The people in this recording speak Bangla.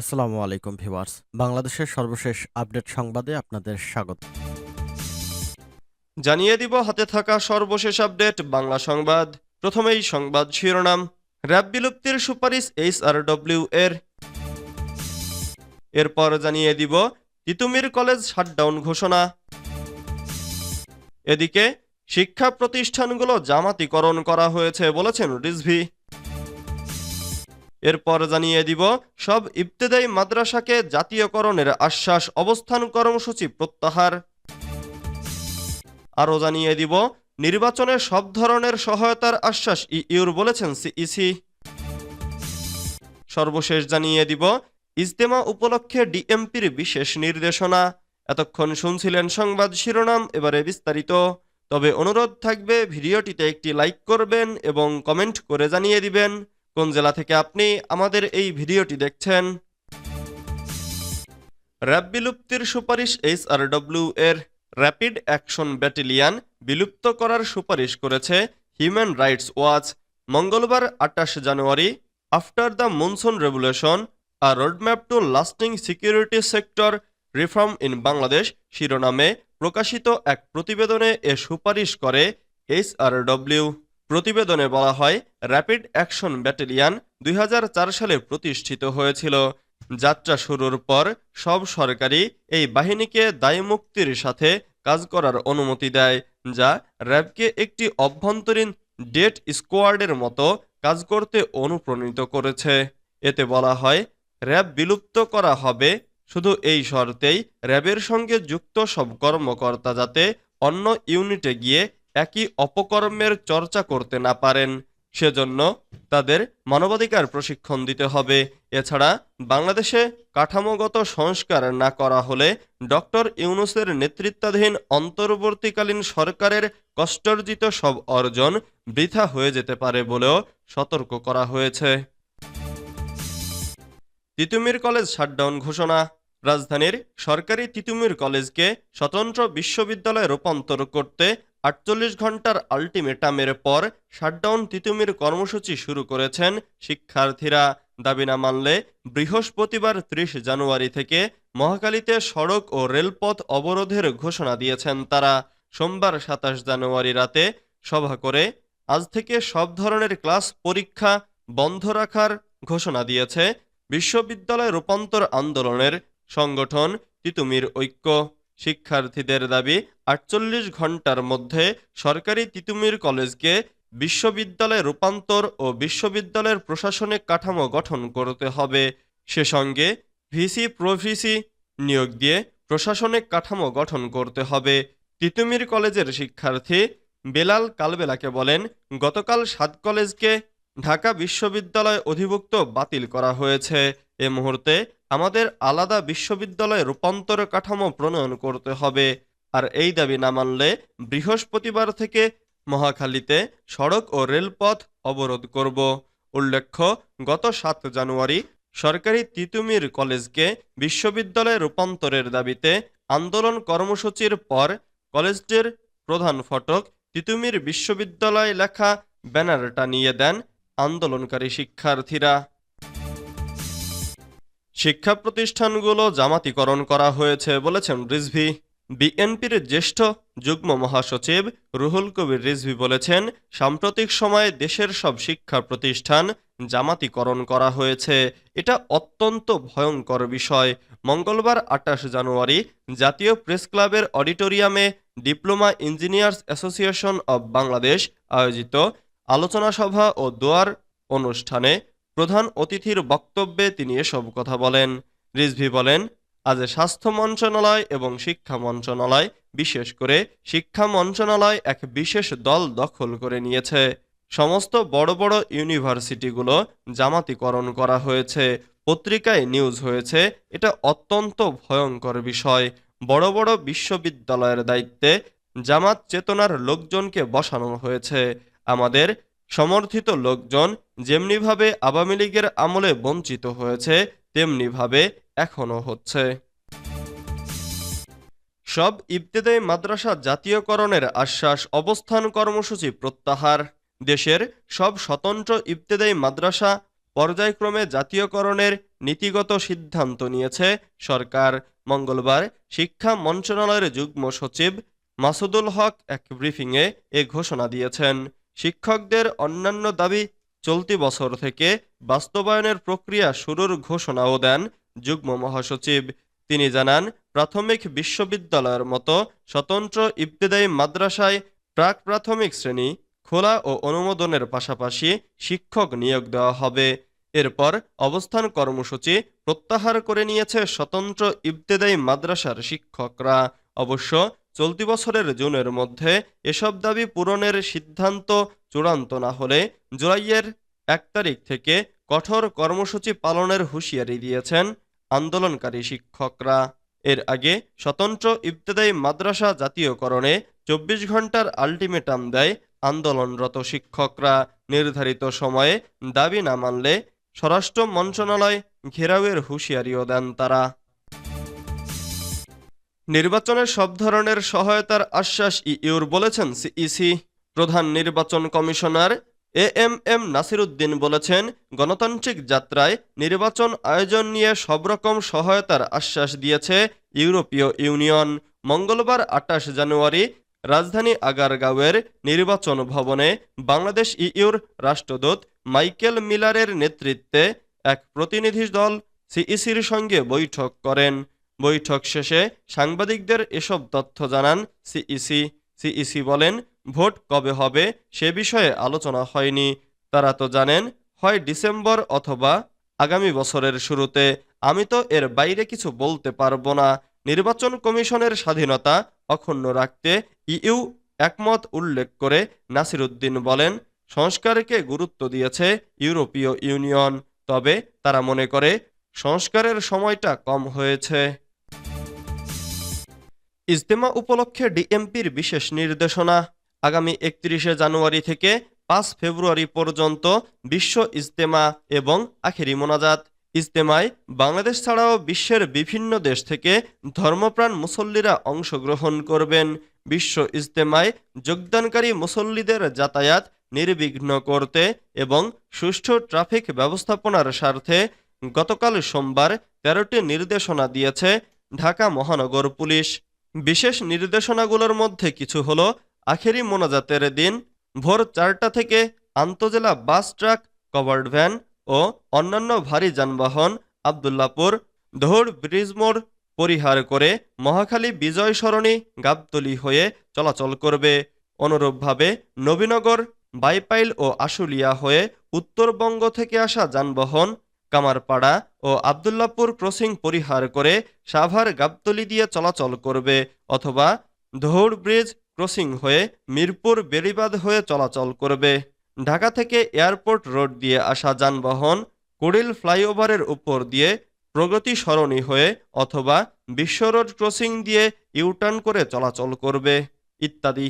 আসসালামু আলাইকুম ভিউয়ার্স। বাংলাদেশের সর্বশেষ আপডেট সংবাদে আপনাদের স্বাগত। জানিয়ে দিব, হাতে থাকা সর্বশেষ আপডেট, বাংলা সংবাদ। প্রথমেই সংবাদ শিরোনাম, র্যাব বিলুপ্তির সুপারিশ এইচ আর ডব্লিউ এর। এরপর জানিয়ে দিব, তিতুমির কলেজ শাটডাউন ঘোষণা। এদিকে, শিক্ষা প্রতিষ্ঠানগুলো জামাতিকরণ করা হয়েছে বলেছেন রিজভি। এরপর জানিয়ে দিব, সব ইবতেদায়ী মাদ্রাসাকে জাতীয়করণের আশ্বাস অবস্থান কর্মসূচি প্রত্যাহার। আরও জানিয়ে দিব, নির্বাচনে সব ধরনের সহায়তার আশ্বাস ইউর বলেছেন সিইসি। সর্বশেষ জানিয়ে দিব, ইজতেমা উপলক্ষে ডিএমপির বিশেষ নির্দেশনা। এতক্ষণ শুনছিলেন সংবাদ শিরোনাম, এবারে বিস্তারিত। তবে অনুরোধ থাকবে, ভিডিওটিতে একটি লাইক করবেন এবং কমেন্ট করে জানিয়ে দিবেন। কোন জেলা থেকে আপনি আমাদের এই ভিডিওটি দেখছেন? র্যাব বিলুপ্তির সুপারিশ এইচ আর ডব্লিউ এর র্যাপিড অ্যাকশন ব্যাটেলিয়ান বিলুপ্ত করার সুপারিশ করেছে হিউম্যান রাইটস ওয়াচ মঙ্গলবার আটাশ জানুয়ারি after the monsoon revolution, a roadmap to lasting security sector reform in Bangladesh শিরোনামে প্রকাশিত এক প্রতিবেদনে এ সুপারিশ করে এইচ আর ডব্লিউ। প্রতিবেদনে বলা হয় র্যাপিড অ্যাকশন ব্যাটালিয়ান দুই হাজার চার সালে প্রতিষ্ঠিত হয়েছিল। যাত্রা শুরুর পর সব সরকারি এই বাহিনীকে দায়মুক্তির সাথে কাজ করার অনুমতি দেয়, যা র্যাবকে একটি অভ্যন্তরীণ ডেট স্কোয়াডের মতো কাজ করতে অনুপ্রাণিত করেছে। এতে বলা হয় র্যাব বিলুপ্ত করা হবে, শুধু এই শর্তেই র্যাবের সঙ্গে যুক্ত সব কর্মকর্তা যাতে অন্য ইউনিটে গিয়ে একই অপকর্মের চর্চা করতে না পারেন। সেজন্য তাদের মানবাধিকার প্রশিক্ষণ দিতে হবে। এছাড়া বাংলাদেশে কাঠামোগত সংস্কার না করা হলে ডক্টর ইউনুসের নেতৃত্বাধীন অন্তর্বর্তীকালীন সরকারের কষ্টার্জিত সব অর্জন বৃথা হয়ে যেতে পারে বলেও সতর্ক করা হয়েছে। তিতুমির কলেজ শাটডাউন ঘোষণা। রাজধানীর সরকারি তিতুমির কলেজকে স্বতন্ত্র বিশ্ববিদ্যালয়ে রূপান্তর করতে আটচল্লিশ ঘণ্টার আলটিমেটামের পর শাটডাউন তিতুমির কর্মসূচি শুরু করেছেন শিক্ষার্থীরা। দাবি না মানলে বৃহস্পতিবার ত্রিশ জানুয়ারি থেকে মহাকালীতে সড়ক ও রেলপথ অবরোধের ঘোষণা দিয়েছেন তারা। সোমবার সাতাশ জানুয়ারি রাতে সভা করে আজ থেকে সব ধরনের ক্লাস পরীক্ষা বন্ধ রাখার ঘোষণা দিয়েছে বিশ্ববিদ্যালয় রূপান্তর আন্দোলনের সংগঠন তিতুমির ঐক্য। শিক্ষার্থীদের দাবি, আটচল্লিশ ঘণ্টার মধ্যে সরকারি তিতুমির কলেজকে বিশ্ববিদ্যালয়ে রূপান্তর ও বিশ্ববিদ্যালয়ের প্রশাসনিক কাঠামো গঠন করতে হবে। সে সঙ্গে ভিসি প্রভিসি নিয়োগ দিয়ে প্রশাসনিক কাঠামো গঠন করতে হবে। তিতুমির কলেজের শিক্ষার্থী বেলাল কালবেলাকে বলেন, গতকাল সাত কলেজকে ঢাকা বিশ্ববিদ্যালয় অধিভুক্ত বাতিল করা হয়েছে। এ মুহূর্তে আমাদের আলাদা বিশ্ববিদ্যালয়ে রূপান্তর কাঠামো প্রণয়ন করতে হবে। আর এই দাবি না মানলে বৃহস্পতিবার থেকে মহাখালীতে সড়ক ও রেলপথ অবরোধ করব। উল্লেখ্য, গত সাত জানুয়ারি সরকারি তিতুমির কলেজকে বিশ্ববিদ্যালয়ে রূপান্তরের দাবিতে আন্দোলন কর্মসূচির পর কলেজটির প্রধান ফটক তিতুমির বিশ্ববিদ্যালয় লেখা ব্যানারটা নিয়ে দেন আন্দোলনকারী শিক্ষার্থীরা। শিক্ষা প্রতিষ্ঠানগুলো জামাতিকরণ করা হয়েছে বলেছেন রিজভি। বিএনপির জ্যেষ্ঠ যুগ্ম মহাসচিব রুহুল কবির রিজভি বলেছেন, সাম্প্রতিক সময়ে দেশের সব শিক্ষা প্রতিষ্ঠান জামাতিকরণ করা হয়েছে। এটা অত্যন্ত ভয়ঙ্কর বিষয়। মঙ্গলবার আটাশ জানুয়ারি জাতীয় প্রেস ক্লাবের অডিটোরিয়ামে diploma engineers association of Bangladesh আয়োজিত আলোচনা সভা ও দোয়ার অনুষ্ঠানে প্রধান অতিথির বক্তব্যে তিনি এসব কথা বলেন। রিজভি বলেন, আজ স্বাস্থ্য মন্ত্রণালয় এবং শিক্ষা মন্ত্রণালয়, বিশেষ করে শিক্ষা মন্ত্রণালয় এক বিশেষ দল দখল করে নিয়েছে। সমস্ত বড় বড় ইউনিভার্সিটিগুলো জামাতিকরণ করা হয়েছে। পত্রিকায় নিউজ হয়েছে, এটা অত্যন্ত ভয়ঙ্কর বিষয়। বড় বড় বিশ্ববিদ্যালয়ের দায়িত্বে জামাত চেতনার লোকজনকে বসানো হয়েছে। আমাদের সমর্থিত লোকজন যেমনিভাবে আওয়ামী লীগের আমলে বঞ্চিত হয়েছে, তেমনিভাবে এখনও হচ্ছে। সব ইবতেদায়ী মাদ্রাসা জাতীয়করণের আশ্বাস, অবস্থান কর্মসূচি প্রত্যাহার। দেশের সব স্বতন্ত্র ইবতেদায়ী মাদ্রাসা পর্যায়ক্রমে জাতীয়করণের নীতিগত সিদ্ধান্ত নিয়েছে সরকার। মঙ্গলবার শিক্ষা মন্ত্রণালয়ের যুগ্ম সচিব মাসুদুল হক এক ব্রিফিংয়ে এ ঘোষণা দিয়েছেন। শিক্ষকদের অন্যান্য দাবি চলতি বছর থেকে বাস্তবায়নের প্রক্রিয়া শুরুর ঘোষণাও দেন যুগ্ম মহাসচিব। তিনি জানান, প্রাথমিক বিশ্ববিদ্যালয়ের মতো স্বতন্ত্র ইবতেদায়ী মাদ্রাসায় প্রাক প্রাথমিক শ্রেণি, খোলা ও অনুমোদনের পাশাপাশি শিক্ষক নিয়োগ দেওয়া হবে। এরপর অবস্থান কর্মসূচি প্রত্যাহার করে নিয়েছে স্বতন্ত্র ইবতেদায়ী মাদ্রাসার শিক্ষকরা। অবশ্য চলতি বছরের জুনের মধ্যে এসব দাবি পূরণের সিদ্ধান্ত চূড়ান্ত না হলে জুলাইয়ের এক তারিখ থেকে কঠোর কর্মসূচি পালনের হুঁশিয়ারি দিয়েছেন আন্দোলনকারী শিক্ষকরা। এর আগে স্বতন্ত্র ইবতেদায়ী মাদ্রাসা জাতীয়করণে চব্বিশ ঘণ্টার আলটিমেটাম দেয় আন্দোলনরত শিক্ষকরা। নির্ধারিত সময়ে দাবি না মানলে স্বরাষ্ট্র মন্ত্রণালয় ঘেরাওয়ের হুঁশিয়ারিও দেন তারা। নির্বাচনে সব ধরনের সহায়তার আশ্বাস ইইউর বলেছেন সিইসি প্রধান নির্বাচন commissioner A M M Nasiruddin বলেছেন, গণতান্ত্রিক যাত্রায় নির্বাচন আয়োজন নিয়ে সব রকম সহায়তার আশ্বাস দিয়েছে ইউরোপীয় ইউনিয়ন। মঙ্গলবার আটাশ জানুয়ারি রাজধানী আগারগাঁওয়ের নির্বাচন ভবনে বাংলাদেশ ইইউর রাষ্ট্রদূত মাইকেল মিলারের নেতৃত্বে এক প্রতিনিধি দল সিইসির সঙ্গে বৈঠক করেন। বৈঠক শেষে সাংবাদিকদের এসব তথ্য জানান সিইসি। সিইসি বলেন, ভোট কবে হবে সে বিষয়ে আলোচনা হয়নি। তারা তো জানেন, হয় ডিসেম্বর অথবা আগামী বছরের শুরুতে। আমি তো এর বাইরে কিছু বলতে পারব না। নির্বাচন কমিশনের স্বাধীনতা অক্ষুণ্ণ রাখতে ইইউ একমত উল্লেখ করে নাসির উদ্দিন বলেন, সংস্কারকে গুরুত্ব দিয়েছে ইউরোপীয় ইউনিয়ন। তবে তারা মনে করে, সংস্কারের সময়টা কম হয়েছে। ইজতেমা উপলক্ষে ডিএমপির বিশেষ নির্দেশনা। আগামী একত্রিশে জানুয়ারি থেকে পাঁচ ফেব্রুয়ারি পর্যন্ত বিশ্ব ইজতেমা এবং আখেরি মোনাজাত। ইজতেমায় বাংলাদেশ ছাড়াও বিশ্বের বিভিন্ন দেশ থেকে ধর্মপ্রাণ মুসল্লিরা অংশগ্রহণ করবেন। বিশ্ব ইজতেমায় যোগদানকারী মুসল্লিদের যাতায়াত নির্বিঘ্ন করতে এবং সুষ্ঠু ট্রাফিক ব্যবস্থাপনার স্বার্থে গতকাল সোমবার তেরোটি নির্দেশনা দিয়েছে ঢাকা মহানগর পুলিশ। বিশেষ নির্দেশনাগুলোর মধ্যে কিছু হল আখেরি মোনাজাতের দিন, ভোর চারটা থেকে আন্তজেলা বাস ট্রাক, কভার্ড ভ্যান ও অন্যান্য ভারী যানবাহন, আবদুল্লাপুর দৌড় ব্রিজ মোড় পরিহার করে মহাখালী বিজয় সরণি গাবতলি হয়ে চলাচল করবে। অনুরূপভাবে নবীনগর, বাইপাইল ও আশুলিয়া হয়ে উত্তরবঙ্গ থেকে আসা যানবাহন কামারপাড়া ও আবদুল্লাপুর ক্রসিং পরিহার করে সাভার গাবতলি দিয়ে চলাচল করবে অথবা দৌড় ব্রিজ ক্রসিং হয়ে মিরপুর বেড়িবাঁধ হয়ে চলাচল করবে। ঢাকা থেকে এয়ারপোর্ট রোড দিয়ে আসা যানবাহন কুড়িল ফ্লাইওভারের উপর দিয়ে প্রগতি সরণি হয়ে অথবা বিশ্ব রোড ক্রসিং দিয়ে ইউটার্ন করে চলাচল করবে, ইত্যাদি।